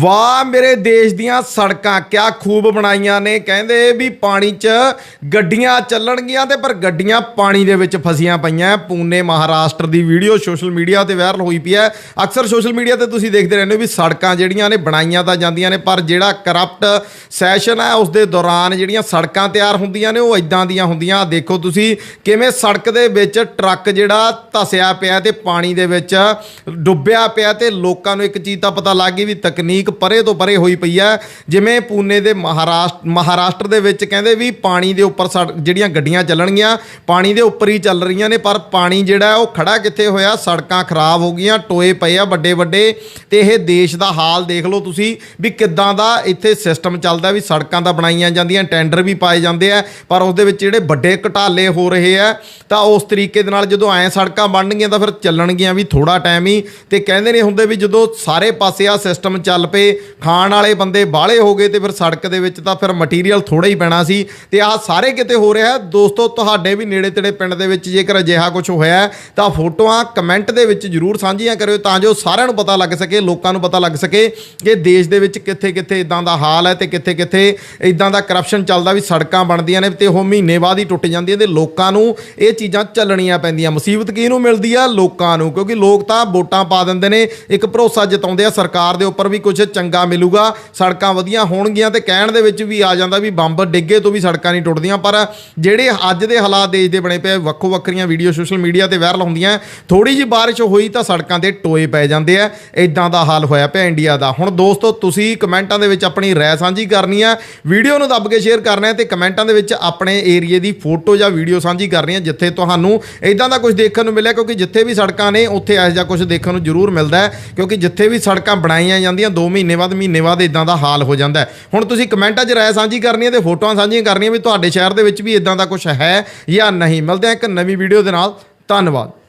ਵਾਹ, ਮੇਰੇ ਦੇਸ਼ ਦੀਆਂ ਸੜਕਾਂ, ਕਿਆ ਖੂਬ ਬਣਾਈਆਂ ਨੇ। ਕਹਿੰਦੇ ਵੀ ਪਾਣੀ 'ਚ ਗੱਡੀਆਂ ਚੱਲਣਗੀਆਂ ਤੇ ਪਰ ਗੱਡੀਆਂ ਪਾਣੀ ਦੇ ਵਿੱਚ ਫਸੀਆਂ ਪਈਆਂ ਪੂਨੇ ਮਹਾਰਾਸ਼ਟਰ ਦੀ ਵੀਡੀਓ ਸੋਸ਼ਲ ਮੀਡੀਆ ਤੇ ਵਾਇਰਲ ਹੋਈ ਪਈ ਹੈ ਅਕਸਰ ਸੋਸ਼ਲ ਮੀਡੀਆ ਤੇ ਤੁਸੀਂ ਦੇਖਦੇ ਰਹਿੰਦੇ ਹੋ ਵੀ ਸੜਕਾਂ ਜਿਹੜੀਆਂ ਨੇ, ਬਣਾਈਆਂ ਤਾਂ ਜਾਂਦੀਆਂ ਨੇ, ਪਰ ਜਿਹੜਾ ਕਰਪਟ ਸੈਸ਼ਨ ਹੈ ਉਸ ਦੇ ਦੌਰਾਨ ਜਿਹੜੀਆਂ ਸੜਕਾਂ ਤਿਆਰ ਹੁੰਦੀਆਂ ਨੇ, ਉਹ ਇਦਾਂ ਦੀਆਂ ਹੁੰਦੀਆਂ। ਦੇਖੋ ਤੁਸੀਂ ਕਿਵੇਂ ਸੜਕ ਦੇ ਵਿੱਚ ਟਰੱਕ ਜਿਹੜਾ ਧਸਿਆ ਪਿਆ ਤੇ ਪਾਣੀ ਦੇ ਵਿੱਚ ਡੁੱਬਿਆ ਪਿਆ ਤੇ ਲੋਕਾਂ ਨੂੰ ਇੱਕ ਚੀਜ਼ ਤਾਂ ਪਤਾ ਲੱਗ ਗਈ ਵੀ ਤਕਨੀਕ ਪਰੇ ਤੋਂ ਪਰੇ ਹੋਈ ਪਈ ਹੈ। ਜਿਵੇਂ ਪੂਨੇ ਦੇ ਮਹਾਰਾਸ਼ਟਰ ਮਹਾਰਾਸ਼ਟਰ ਦੇ ਵਿੱਚ ਕਹਿੰਦੇ ਵੀ ਪਾਣੀ ਦੇ ਉੱਪਰ ਸੜ- ਜਿਹੜੀਆਂ ਗੱਡੀਆਂ ਚੱਲਣਗੀਆਂ, ਪਾਣੀ ਦੇ ਉੱਪਰ ਹੀ ਚੱਲ ਰਹੀਆਂ ਨੇ, ਪਰ ਪਾਣੀ ਜਿਹੜਾ ਉਹ ਖੜਾ ਕਿੱਥੇ ਹੋਇਆ? ਸੜਕਾਂ ਖਰਾਬ ਹੋ ਗਈਆਂ, ਟੋਏ ਪਏ ਆ ਵੱਡੇ ਵੱਡੇ। ਤੇ ਇਹ ਦੇਸ਼ ਦਾ ਹਾਲ ਦੇਖ ਲਓ ਤੁਸੀਂ ਵੀ ਕਿੱਦਾਂ ਦਾ ਇੱਥੇ ਸਿਸਟਮ ਚੱਲਦਾ ਵੀ ਸੜਕਾਂ ਤਾਂ ਬਣਾਈਆਂ ਜਾਂਦੀਆਂ ਟੈਂਡਰ ਵੀ ਪਾਏ ਜਾਂਦੇ ਆ, ਪਰ ਉਸ ਦੇ ਵਿੱਚ ਜਿਹੜੇ ਵੱਡੇ ਘਟਾਲੇ ਹੋ ਰਹੇ ਆ, ਤਾਂ ਉਸ ਤਰੀਕੇ ਦੇ ਨਾਲ ਜਦੋਂ ਐ ਸੜਕਾਂ ਬਣਨਗੀਆਂ ਤਾਂ ਫਿਰ ਚੱਲਣਗੀਆਂ ਵੀ ਥੋੜਾ ਟਾਈਮ ਹੀ। ਤੇ ਕਹਿੰਦੇ ਨੇ ਹੁੰਦੇ ਵੀ ਜਦੋਂ ਸਾਰੇ ਪਾਸੇ ਆ ਸਿਸਟਮ ਚੱਲ ਪਏ ਖਾਣ ਵਾਲੇ ਬੰਦੇ ਬਾਹਲੇ ਹੋ ਗਏ ਤੇ ਫਿਰ ਸੜਕ ਦੇ ਵਿੱਚ ਤਾਂ ਫਿਰ ਮਟੀਰੀਅਲ ਥੋੜਾ ਹੀ ਪੈਣਾ ਸੀ। ਤੇ ਆਹ ਸਾਰੇ ਕਿਤੇ ਹੋ ਰਿਹਾ ਦੋਸਤੋ, ਤੁਹਾਡੇ ਵੀ ਨੇੜੇ ਤੇੜੇ ਪਿੰਡ ਦੇ ਵਿੱਚ ਜੇਕਰ ਅਜਿਹਾ ਕੁਝ ਹੋਇਆ ਤਾਂ ਫੋਟੋਆਂ ਕਮੈਂਟ ਦੇ ਵਿੱਚ ਜਰੂਰ ਸਾਂਝੀਆਂ ਕਰਿਓ ਤਾਂ ਜੋ ਸਾਰਿਆਂ ਨੂੰ ਪਤਾ ਲੱਗ ਸਕੇ, ਲੋਕਾਂ ਨੂੰ ਪਤਾ ਲੱਗ ਸਕੇ ਕਿ ਦੇਸ਼ ਦੇ ਵਿੱਚ ਕਿੱਥੇ ਕਿੱਥੇ ਇਦਾਂ ਦਾ ਹਾਲ ਹੈ ਤੇ ਕਿੱਥੇ ਕਿੱਥੇ ਇਦਾਂ ਦਾ ਕਰਪਸ਼ਨ ਚੱਲਦਾ ਵੀ ਸੜਕਾਂ ਬਣਦੀਆਂ ਨੇ ਤੇ ਉਹ ਮਹੀਨੇ ਬਾਅਦ ਹੀ ਟੁੱਟ ਜਾਂਦੀਆਂ ਤੇ ਲੋਕਾਂ ਨੂੰ ਇਹ ਚੀਜ਼ਾਂ ਚੱਲਣੀਆਂ ਪੈਂਦੀਆਂ। ਮੁਸੀਬਤ ਕਿਹਨੂੰ ਮਿਲਦੀ ਆ? ਲੋਕਾਂ ਨੂੰ, ਕਿਉਂਕਿ ਲੋਕ ਤਾਂ ਵੋਟਾਂ ਪਾ ਦਿੰਦੇ ਨੇ, ਇੱਕ ਭਰੋਸਾ ਜਤਾਉਂਦੇ ਆ ਸਰਕਾਰ ਦੇ ਉੱਪਰ ਵੀ ਕੁਝ ਚੰਗਾ ਮਿਲੂਗਾ। ਸੜਕਾਂ ਵਧੀਆ ਹੋਣਗੀਆਂ ਤੇ ਕਹਿਣ ਦੇ ਵਿੱਚ ਵੀ ਆ ਜਾਂਦਾ ਵੀ ਬੰਬ ਡਿੱਗੇ ਤੋਂ ਵੀ ਸੜਕਾਂ ਨਹੀਂ ਟੁੱਟਦੀਆਂ। ਪਰ ਜਿਹੜੇ ਅੱਜ ਦੇ ਹਾਲਾਤ ਦੇਸ਼ ਦੇ ਬਣੇ ਪਏ ਵੱਖੋ ਵੱਖਰੀਆਂ ਵੀਡੀਓ ਸੋਸ਼ਲ ਮੀਡੀਆ ਤੇ ਵਾਇਰਲ ਹੁੰਦੀਆਂ। ਥੋੜੀ ਜਿਹੀ ਬਾਰਿਸ਼ ਹੋਈ ਤਾਂ ਸੜਕਾਂ ਤੇ ਟੋਏ ਪੈ ਜਾਂਦੇ ਆ। ਇਦਾਂ ਦਾ ਹਾਲ ਹੋਇਆ ਪਿਆ ਇੰਡੀਆ ਦਾ। ਹੁਣ ਦੋਸਤੋ, ਤੁਸੀਂ ਕਮੈਂਟਾਂ ਦੇ ਵਿੱਚ ਆਪਣੀ ਰਾਏ ਸਾਂਝੀ ਕਰਨੀ ਆ। ਵੀਡੀਓ ਨੂੰ ਦੱਬ ਕੇ ਸ਼ੇਅਰ ਕਰਨਾ ਹੈ ਤੇ ਕਮੈਂਟਾਂ ਦੇ ਵਿੱਚ ਆਪਣੇ ਏਰੀਏ ਦੀ ਫੋਟੋ ਜਾਂ ਵੀਡੀਓ ਸਾਂਝੀ ਕਰਨੀ ਹੈ ਜਿੱਥੇ ਤੁਹਾਨੂੰ ਇਦਾਂ ਦਾ ਕੁਝ ਦੇਖਣ ਨੂੰ ਮਿਲਿਆ, ਕਿਉਂਕਿ ਜਿੱਥੇ ਵੀ ਸੜਕਾਂ ਨੇ, ਉੱਥੇ ਇਹੋ ਜਿਹਾ ਕੁਝ ਦੇਖਣ ਨੂੰ ਜ਼ਰੂਰ ਮਿਲਦਾ ਹੈ। ਕਿਉਂਕਿ ਜਿੱਥੇ ਵੀ ਸੜਕਾਂ ਬਣਾਈਆਂ ਜਾਂਦੀਆਂ 2 ਮਹੀਨੇ ਬਾਅਦ ਮਹੀਨੇ ਬਾਅਦ ਇਦਾਂ ਦਾ ਹਾਲ ਹੋ ਜਾਂਦਾ ਹੁਣ ਤੁਸੀਂ ਕਮੈਂਟਾਂ 'ਚ ਰਾਏ ਸਾਂਝੀ ਕਰਨੀ ਹੈ ਤੇ ਫੋਟੋਆਂ ਸਾਂਝੀਆਂ ਕਰਨੀਆਂ ਵੀ ਤੁਹਾਡੇ ਸ਼ਹਿਰ ਦੇ ਵਿੱਚ ਵੀ ਇਦਾਂ ਦਾ ਕੁਝ ਹੈ ਜਾਂ ਨਹੀਂ। ਮਿਲਦੇ ਆ ਇੱਕ ਨਵੀਂ ਵੀਡੀਓ ਦੇ ਨਾਲ। ਧੰਨਵਾਦ।